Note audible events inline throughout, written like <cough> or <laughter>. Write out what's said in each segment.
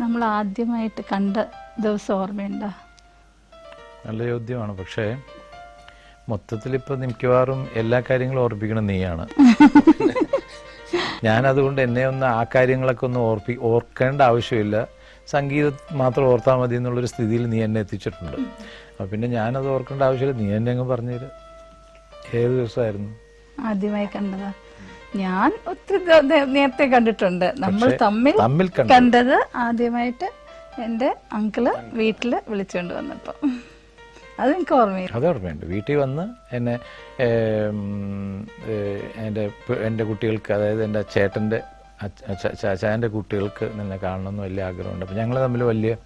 നമ്മൾ ആദ്യമായിട്ട് കണ്ട ദിവസം ഓർമ്മയുണ്ടോ? നല്ല ചോദ്യമാണ്. പക്ഷേ മൊത്തത്തിൽ ഇപ്പം മിക്കവാറും എല്ലാ കാര്യങ്ങളും ഓർപ്പിക്കണം നീയാണ്. <laughs> ഞാൻ അതുകൊണ്ട് എന്നെ ഒന്ന് ആ കാര്യങ്ങളൊക്കെ ഒന്ന് ഓർപ്പി ഓർക്കേണ്ട ആവശ്യമില്ല. സംഗീതം മാത്രം ഓർത്താൽ മതി എന്നുള്ളൊരു സ്ഥിതിയിൽ നീ എന്നെ എത്തിച്ചിട്ടുണ്ട്. അപ്പം പിന്നെ ഞാനത് ഓർക്കേണ്ട ആവശ്യമില്ല. നീ എന്നെ അങ്ങ് പറഞ്ഞുതരും ഏത് ദിവസമായിരുന്നു? ആദ്യമായി കണ്ടതാ. ഞാൻ ഒത്തിരി നേരത്തെ കണ്ടിട്ടുണ്ട്. നമ്മൾ തമ്മിൽ തമ്മിൽ കണ്ടത് ആദ്യമായിട്ട് എന്റെ അങ്കിൾ വീട്ടിൽ വിളിച്ചുകൊണ്ട് വന്നപ്പോ. അത് എനിക്ക് ഓർമ്മയില്ല. അത് ഓർമ്മയുണ്ട്. വീട്ടിൽ വന്ന് എന്നെ എന്റെ എന്റെ എന്റെ എന്റെ കുട്ടികൾക്ക് അതായത് എന്റെ ചേട്ടന്റെ ചാച്ചാന്റെ കുട്ടികൾക്ക് നിന്നെ കാണണമെന്ന് വലിയ ആഗ്രഹമുണ്ട്. അപ്പം ഞങ്ങൾ തമ്മിൽ വലിയ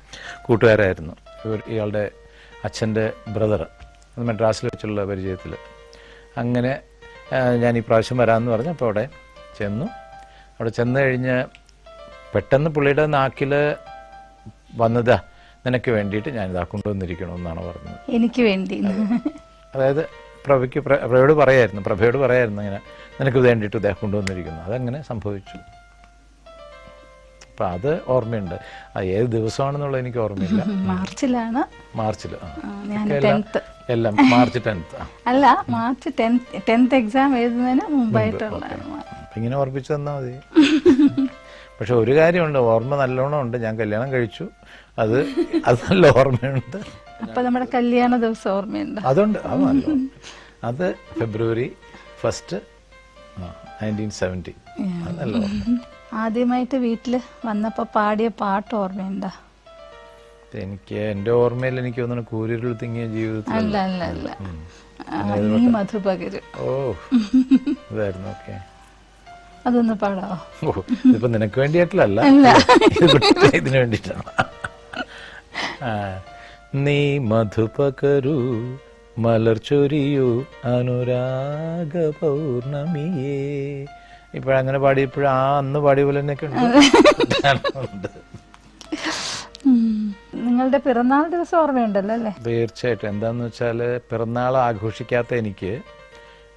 കൂട്ടുകാരായിരുന്നു. ഇവർ ഇയാളുടെ അച്ഛന്റെ ബ്രദർ അത് മദ്രാസിൽ വെച്ചുള്ള പരിചയത്തിൽ അങ്ങനെ ഞാൻ ഈ പ്രാവശ്യം വരാമെന്ന് പറഞ്ഞു അപ്പോൾ അവിടെ ചെന്നു. അവിടെ ചെന്ന് കഴിഞ്ഞ് പെട്ടെന്ന് പുള്ളിയുടെ നാക്കിൽ വന്നതാ നിനക്ക് വേണ്ടിയിട്ട് ഞാനിതാ കൊണ്ടുവന്നിരിക്കണമെന്നാണ് പറഞ്ഞത്. എനിക്ക് വേണ്ടി. അതായത് പ്രഭയ്ക്ക് പ്രഭയോട് പറയായിരുന്നു പ്രഭയോട് പറയായിരുന്നു ഇങ്ങനെ നിനക്ക് ഇത് വേണ്ടിയിട്ട് ഇദ്ദേഹം കൊണ്ടുവന്നിരിക്കുന്നു. അതങ്ങനെ സംഭവിച്ചു. അപ്പം അത് ഓർമ്മയുണ്ട്. ഏത് ദിവസമാണെന്നുള്ളത് എനിക്ക് ഓർമ്മയില്ല. മാർച്ചിലാണ്. മാർച്ചിൽ എല്ലാം- മാർച്ച് ടെൻത്ത്. അല്ല മാർച്ച് ടെൻത്ത് ടെൻത്ത് എക്സാം എഴുതുന്നതിന് മുമ്പായിട്ടുള്ള ഇങ്ങനെ ഓർപ്പിച്ചു തന്നാൽ മതി. പക്ഷെ ഒരു കാര്യമുണ്ട് ഓർമ്മ നല്ലോണം ഉണ്ട് ഞാൻ കല്യാണം കഴിച്ചു. അത് അത് നല്ല ഓർമ്മയുണ്ട്. അപ്പൊ നമ്മുടെ കല്യാണ ദിവസം ഓർമ്മയുണ്ട്? അതുണ്ട് അത് നല്ല. അത് ഫെബ്രുവരി ഫസ്റ്റ് നയന്റീൻ സെവന്റി അത് നല്ല ഓർമ്മ. ആദ്യമായിട്ട് വീട്ടിൽ വന്നപ്പോ പാടിയ പാട്ട് ഓർമ്മയുണ്ടോ? എനിക്ക് എന്റെ ഓർമ്മയിൽ എനിക്ക് തോന്നുന്നു കൂരിരുൾ തിങ്ങിയ ജീവിതത്തിൽ അല്ല അല്ല അല്ല. മധുപകര്. ഓ ഇതായിരുന്നു ഓക്കെ. അതൊന്ന് പാടാവോ? ഓ ഇതിപ്പോ നിനക്ക് വേണ്ടിയിട്ടില്ലല്ല ഇതിനു വേണ്ടിയിട്ടാണ്. നീ മധുപകരു മലർ ചൊരിയു അനുരാഗ പൗർണമിയേ. ഇപ്പോഴങ്ങനെ പാടിയപ്പോഴും ആ അന്ന് പാടിയ പോലെ തന്നെ ഉണ്ട്. <laughs> നിങ്ങളുടെ പിറന്നാൾ ദിവസം ഓർമ്മയുണ്ടല്ലോ അല്ലേ? തീർച്ചയായിട്ടും. എന്താന്ന് വെച്ചാൽ പിറന്നാൾ ആഘോഷിക്കാത്ത എനിക്ക്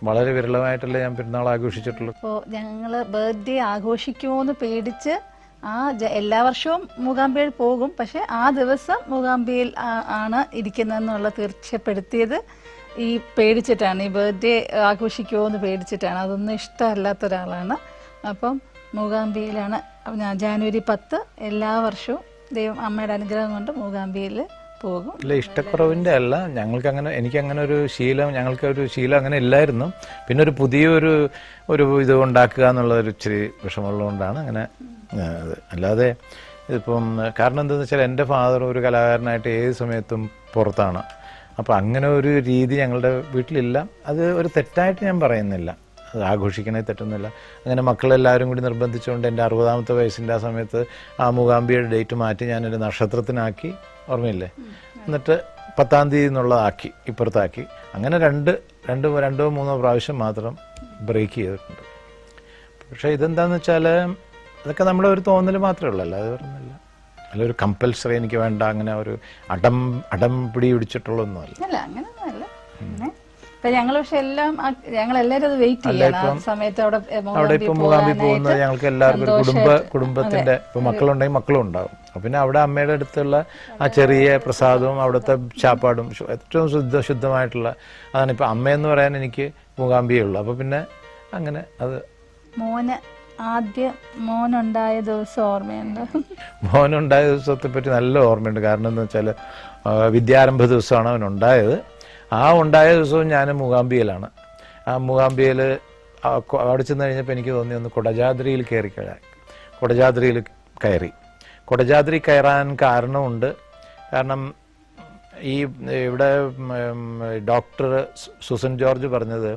വളരെ വിരളമായിട്ടല്ലേ ഞാൻ പിറന്നാൾ ആഘോഷിച്ചിട്ടുള്ളൂ. അപ്പോൾ ഞങ്ങൾ ബർത്ത്ഡേ ആഘോഷിക്കുമോന്ന് പേടിച്ച് ആ ജ- എല്ലാ വർഷവും മൂകാംബിയിൽ പോകും. പക്ഷെ ആ ദിവസം മൂകാംബിയിൽ ആ- ആണ് ഇരിക്കുന്നതെന്നുള്ള തീർച്ചപ്പെടുത്തിയത് ഈ പേടിച്ചിട്ടാണ്. ഈ ബർത്ത്ഡേ ആഘോഷിക്കുമോ എന്ന് പേടിച്ചിട്ടാണ്. അതൊന്നും ഇഷ്ടമല്ലാത്ത ഒരാളാണ് അപ്പം മൂകാംബിയിലാണ് ഞാൻ ജാനുവരി പത്ത് എല്ലാ വർഷവും ദൈവം അമ്മയുടെ അനുഗ്രഹം കൊണ്ട് മൂകാംബിയിൽ പോകും. ഇല്ല ഇഷ്ടക്കുറവിന്റെ അല്ല. ഞങ്ങൾക്ക് അങ്ങനെ എനിക്ക് അങ്ങനെ ഒരു ശീലം ഞങ്ങൾക്ക് ഒരു ശീലം അങ്ങനെ ഇല്ലായിരുന്നു. പിന്നെ ഒരു പുതിയൊരു ഒരു ഇത് ഉണ്ടാക്കുക എന്നുള്ള ഒരു ഇച്ചിരി വിഷമമുള്ളതുകൊണ്ടാണ് അങ്ങനെ അല്ലാതെ ഇതിപ്പം കാരണം എന്താണെന്ന് വെച്ചാൽ എന്റെ ഫാദർ ഒരു കലാകാരനായിട്ട് ഏത് സമയത്തും പുറത്താണ്. അപ്പോൾ അങ്ങനെ ഒരു രീതി ഞങ്ങളുടെ വീട്ടിലില്ല. അത് ഒരു തെറ്റായിട്ട് ഞാൻ പറയുന്നില്ല. അത് ആഘോഷിക്കണേ തെറ്റൊന്നുമില്ല. അങ്ങനെ മക്കളെല്ലാവരും കൂടി നിർബന്ധിച്ചുകൊണ്ട് എന്റെ അറുപതാമത്തെ വയസ്സിന്റെ ആ സമയത്ത് ആ മൂകാംബിയുടെ ഡേറ്റ് മാറ്റി ഞാനൊരു നക്ഷത്രത്തിനാക്കി ഓർമ്മയില്ലേ? എന്നിട്ട് പത്താം തീയതി എന്നുള്ളതാക്കി ഇപ്പുറത്താക്കി. അങ്ങനെ രണ്ട് രണ്ട് രണ്ടോ മൂന്നോ പ്രാവശ്യം മാത്രം ബ്രേക്ക് ചെയ്തിട്ടുണ്ട്. പക്ഷേ ഇതെന്താണെന്ന് വെച്ചാൽ അതൊക്കെ നമ്മുടെ ഒരു തോന്നൽ മാത്രമേ ഉള്ളൂ അല്ലാതെ പറഞ്ഞില്ല അല്ല ഒരു കമ്പൽസറി എനിക്ക് വേണ്ട അങ്ങനെ ഒരു അടം അടം പിടി പിടിച്ചിട്ടുള്ളൊന്നുമല്ല ഇപ്പൊ ഞങ്ങൾ പക്ഷെ എല്ലാം ഞങ്ങൾ എല്ലാവരും അത് വെയിറ്റ് ചെയ്യണം. ആ സമയത്ത് അവിടെ അവിടെ ഇപ്പൊ മൂകാംബി പോകുന്നത് ഞങ്ങൾക്ക് എല്ലാവർക്കും ഒരു കുടുംബ കുടുംബത്തിന്റെ ഇപ്പൊ മക്കളുണ്ടെങ്കിൽ മക്കളും ഉണ്ടാവും. അപ്പൊ പിന്നെ അവിടെ അമ്മയുടെ അടുത്തുള്ള ആ ചെറിയ പ്രസാദവും അവിടുത്തെ ചാപ്പാടും ഏറ്റവും ശുദ്ധ ശുദ്ധമായിട്ടുള്ള അതാണ് ഇപ്പൊ അമ്മയെന്ന് പറയാൻ എനിക്ക് മൂകാംബിയേ ഉള്ളൂ. അപ്പൊ പിന്നെ അങ്ങനെ അത് മോന് ആദ്യ മോനുണ്ടായ ദിവസം ഓർമ്മയുണ്ട്. മോനുണ്ടായ ദിവസത്തെ പറ്റി നല്ല ഓർമ്മയുണ്ട്. കാരണം എന്താ വെച്ചാൽ വിദ്യാരംഭ ദിവസമാണ് അവൻ ഉണ്ടായത് ആ ഉണ്ടായ ദിവസവും ഞാൻ മൂകാംബിയിലാണ് ആ മൂകാംബിയിൽ അവിടെ ചെന്ന് കഴിഞ്ഞപ്പോൾ എനിക്ക് തോന്നി ഒന്ന് കൊടജാദ്രിയിൽ കയറി കൊടജാദ്രിയിൽ കയറി. കൊടജാദ്രി കയറാൻ കാരണമുണ്ട്. കാരണം ഈ ഇവിടെ ഡോക്ടർ സുസൻ ജോർജ് പറഞ്ഞത്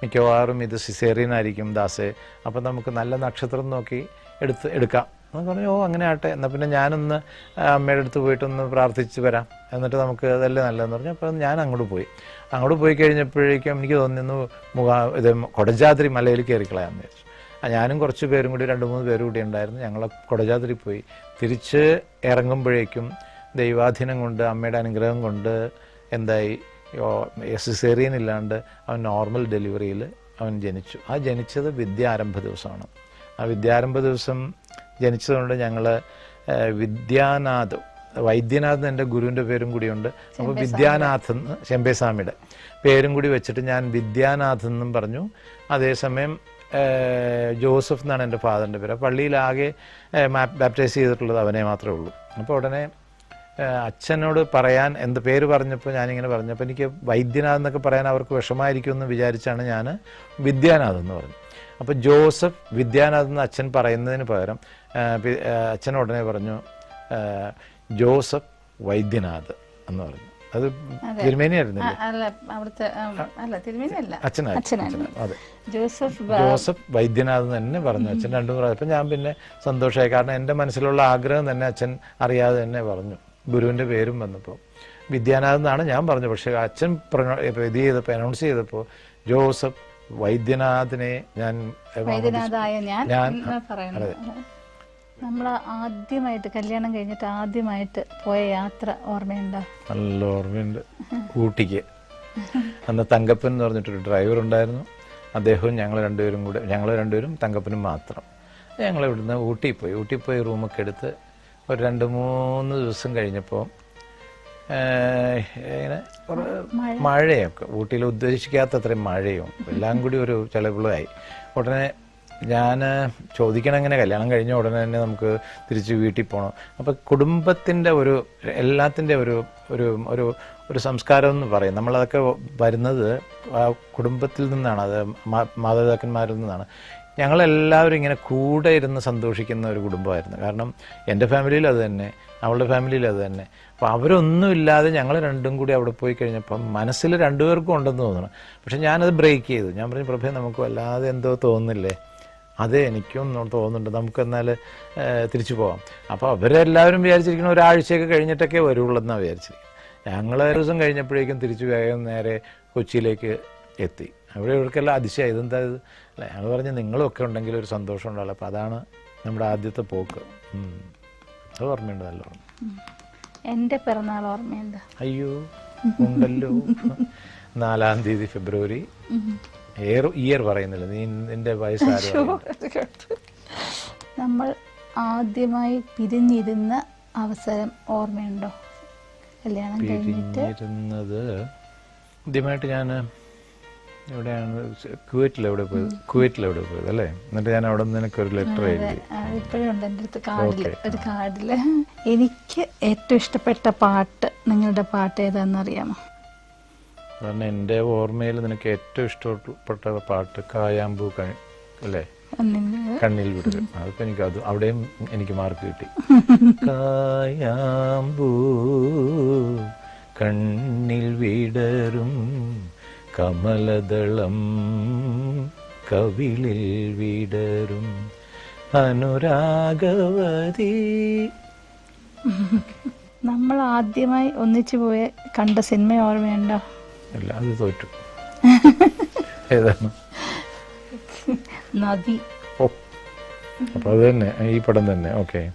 മിക്കവാറും ഇത് സിസേറിയൻ ആയിരിക്കും ദാസേ. അപ്പം നമുക്ക് നല്ല നക്ഷത്രം നോക്കി എടുത്ത് എടുക്കാം. എന്ന് പറഞ്ഞു ഓ അങ്ങനെ ആട്ടെ എന്നാൽ പിന്നെ ഞാനൊന്ന് അമ്മയുടെ അടുത്ത് പോയിട്ടൊന്ന് പ്രാർത്ഥിച്ച് വരാം. എന്നിട്ട് നമുക്ക് അതല്ലേ നല്ലതെന്ന് പറഞ്ഞു. അപ്പോൾ ഞാൻ അങ്ങോട്ട് പോയി. അങ്ങോട്ട് പോയി കഴിഞ്ഞപ്പോഴേക്കും എനിക്ക് തോന്നുന്നു മുഖാ ഇത് കൊടജാദ്രി മലയിൽ കയറിക്കളയാന്ന് വിചാരിച്ചു. ഞാനും കുറച്ച് പേരും കൂടി രണ്ട് മൂന്ന് പേരും കൂടി ഉണ്ടായിരുന്നു. ഞങ്ങൾ കൊടജാദ്രി പോയി. തിരിച്ച് ഇറങ്ങുമ്പോഴേക്കും ദൈവാധീനം കൊണ്ട് അമ്മയുടെ അനുഗ്രഹം കൊണ്ട് എന്തായി? സിസേറിയൻ ഇല്ലാണ്ട് അവൻ നോർമൽ ഡെലിവറിയിൽ അവൻ ജനിച്ചു. ആ ജനിച്ചത് വിദ്യാരംഭ ദിവസമാണ്. ആ വിദ്യാരംഭ ദിവസം ജനിച്ചതുകൊണ്ട് ഞങ്ങൾ വിദ്യാനാഥ് വൈദ്യനാഥ് എന്റെ ഗുരുവിന്റെ പേരും കൂടിയുണ്ട്. അപ്പോൾ വിദ്യാനാഥ് എന്ന് ശെമ്പേസ്വാമിയുടെ പേരും കൂടി വെച്ചിട്ട് ഞാൻ വിദ്യാനാഥ് എന്നും പറഞ്ഞു. അതേസമയം ജോസഫ് എന്നാണ് എന്റെ ഫാദറിന്റെ പേര്. പള്ളിയിലാകെ ബാപ്റ്റൈസ് ചെയ്തിട്ടുള്ളത് അവനെ മാത്രമേ ഉള്ളൂ. അപ്പോൾ ഉടനെ അച്ഛനോട് പറയാൻ എന്ത് പേര് പറഞ്ഞപ്പോൾ ഞാനിങ്ങനെ പറഞ്ഞപ്പോൾ എനിക്ക് വൈദ്യനാഥ് എന്നൊക്കെ പറയാൻ അവർക്ക് വിഷമായിരിക്കുമെന്ന് വിചാരിച്ചാണ് ഞാൻ വിദ്യാനാഥ് എന്ന് പറഞ്ഞു. അപ്പോൾ ജോസഫ് വിദ്യാനാഥ് എന്ന് അച്ഛൻ പറയുന്നതിന് പകരം അച്ഛൻ ഉടനെ പറഞ്ഞു ജോസഫ് വൈദ്യനാഥ് എന്ന് പറഞ്ഞു. അത്. അച്ഛനായിരുന്നു. ജോസഫ് ജോസഫ് വൈദ്യനാഥ് തന്നെ പറഞ്ഞു അച്ഛൻ രണ്ടു പ്രാവശ്യം. അപ്പം ഞാൻ പിന്നെ സന്തോഷമായി. കാരണം എന്റെ മനസ്സിലുള്ള ആഗ്രഹം തന്നെ അച്ഛൻ അറിയാതെ തന്നെ പറഞ്ഞു. ഗുരുവിന്റെ പേരും വന്നപ്പോൾ വിദ്യാനാഥ് എന്നാണ് ഞാൻ പറഞ്ഞത് പക്ഷേ അച്ഛൻ ഇത് ചെയ്തപ്പോൾ അനൗൺസ് ചെയ്തപ്പോൾ ജോസഫ് വൈദ്യനാഥിനെ ഞാൻ വൈദ്യനാഥായ ഞാൻ പറയുന്നത്? നമ്മൾ ആദ്യമായിട്ട് കല്യാണം കഴിഞ്ഞിട്ട് ആദ്യമായിട്ട് പോയ യാത്ര ഓർമ്മയുണ്ടോ? നല്ല ഓർമ്മയുണ്ട്. ഊട്ടിക്ക്. അന്ന് തങ്കപ്പൻ എന്ന് പറഞ്ഞിട്ടൊരു ഡ്രൈവർ ഉണ്ടായിരുന്നു. അദ്ദേഹവും ഞങ്ങൾ രണ്ടുപേരും കൂടെ ഞങ്ങൾ രണ്ടുപേരും തങ്കപ്പനും മാത്രം. ഞങ്ങൾ ഇവിടുന്ന് ഊട്ടി പോയി. ഊട്ടി പോയി റൂമൊക്കെ എടുത്ത് ഒരു രണ്ട് മൂന്ന് ദിവസം കഴിഞ്ഞപ്പോൾ ഇങ്ങനെ മഴയൊക്കെ. ഊട്ടിയിൽ ഉദ്ദേശിക്കാത്ത അത്രയും മഴയും. എല്ലാം കൂടി ഒരു ചിലവുകളായി. ഉടനെ ഞാൻ ചോദിക്കണം അങ്ങനെ കല്യാണം കഴിഞ്ഞ ഉടനെ തന്നെ നമുക്ക് തിരിച്ച് വീട്ടിൽ പോകണം അപ്പോൾ കുടുംബത്തിന്റെ ഒരു എല്ലാത്തിന്റെ ഒരു ഒരു ഒരു ഒരു സംസ്കാരം എന്ന് പറയും. നമ്മളതൊക്കെ വരുന്നത് ആ കുടുംബത്തിൽ നിന്നാണ്. അത് മാതാപിതാക്കന്മാരിൽ നിന്നാണ്. ഞങ്ങളെല്ലാവരും ഇങ്ങനെ കൂടെ ഇരുന്ന് സന്തോഷിക്കുന്ന ഒരു കുടുംബമായിരുന്നു. കാരണം എന്റെ ഫാമിലിയിൽ അത് തന്നെ അവളുടെ ഫാമിലിയിൽ അത് തന്നെ. അപ്പോൾ അവരൊന്നും ഇല്ലാതെ ഞങ്ങൾ രണ്ടും കൂടി അവിടെ പോയി കഴിഞ്ഞപ്പം മനസ്സിൽ രണ്ടുപേർക്കും ഉണ്ടെന്ന് തോന്നണം പക്ഷെ ഞാനത് ബ്രേക്ക് ചെയ്തു. ഞാൻ പറഞ്ഞു പ്രഭേ നമുക്ക് വല്ലാതെ എന്തോ തോന്നുന്നില്ലേ? അതെ എനിക്കും തോന്നുന്നുണ്ട്. നമുക്ക് എന്നാൽ തിരിച്ചു പോകാം അപ്പോൾ അവരെല്ലാവരും വിചാരിച്ചിരിക്കണം ഒരാഴ്ചയൊക്കെ കഴിഞ്ഞിട്ടൊക്കെ വരുള്ളൂ എന്നാണ് വിചാരിച്ചിരിക്കുന്നത് ഞങ്ങൾ ഒരു ദിവസം കഴിഞ്ഞപ്പോഴേക്കും തിരിച്ചു വേഗം നേരെ കൊച്ചിയിലേക്ക് എത്തി. അവിടെ ഇവർക്കെല്ലാം അതിശയം. ഇതെന്താ ഇത്? അല്ല? ഞങ്ങൾ പറഞ്ഞ് നിങ്ങളൊക്കെ ഉണ്ടെങ്കിൽ ഒരു സന്തോഷം ഉണ്ടാവില്ല. അപ്പോൾ അതാണ് നമ്മുടെ ആദ്യത്തെ പോക്ക്. അത് ഓർമ്മയുണ്ട് നല്ല ഓർമ്മ എന്റെ പിറന്നാൾ ഓർമ്മയുണ്ട്. അയ്യോ ഉണ്ടല്ലോ. നാലാം തീയതി ഫെബ്രുവരി. ഇയർ ഇയർ പറയുന്നില്ല. നീ നിന്റെ വയസ്സാരും നമ്മൾ ആദ്യമായി പിരിഞ്ഞിരുന്ന അവസരം ഓർമ്മയുണ്ടോ? കല്യാണം കഴിഞ്ഞിട്ട്? പിരിഞ്ഞിരുന്നത് ആദ്യമായിട്ട് ഞാൻ എവിടെയാണ്? കുവൈറ്റിൽ എവിടെ പോയത്? കുവൈറ്റിൽ എവിടെ പോയത് അല്ലേ? എന്നിട്ട് ഞാൻ അവിടെ നിന്ന് നിനക്ക് ഒരു ലെറ്റർ എഴുതി. എന്റെ അടുത്ത് കാർഡിൽ ഒരു കാർഡിൽ. എനിക്ക് ഏറ്റവും ഇഷ്ടപ്പെട്ട പാട്ട് നിങ്ങളുടെ പാട്ട് ഏതാണെന്നറിയാമോ കാരണം എന്റെ ഓർമ്മയിൽ നിനക്ക് ഏറ്റവും ഇഷ്ടപ്പെട്ട പാട്ട് കായാമ്പൂ അല്ലേ? കണ്ണിൽ വിടരും അതൊക്കെ എനിക്ക് അത് അവിടെയും എനിക്ക് മാർക്ക് കിട്ടി. <laughs> കായാമ്പൂ കണ്ണിൽ വിടരും. കമലദളം കവിളിൽ വിടരും അനുരാഗവതി. നമ്മൾ ആദ്യമായി ഒന്നിച്ചു പോയ കണ്ട സിനിമ ഓർമ്മയുണ്ടോ? അല്ല അത് തോറ്റു. <laughs> ഏതാണ്? നദി. ഓ അപ്പൊ അത് തന്നെ ഈ പടം തന്നെ ഓക്കെ.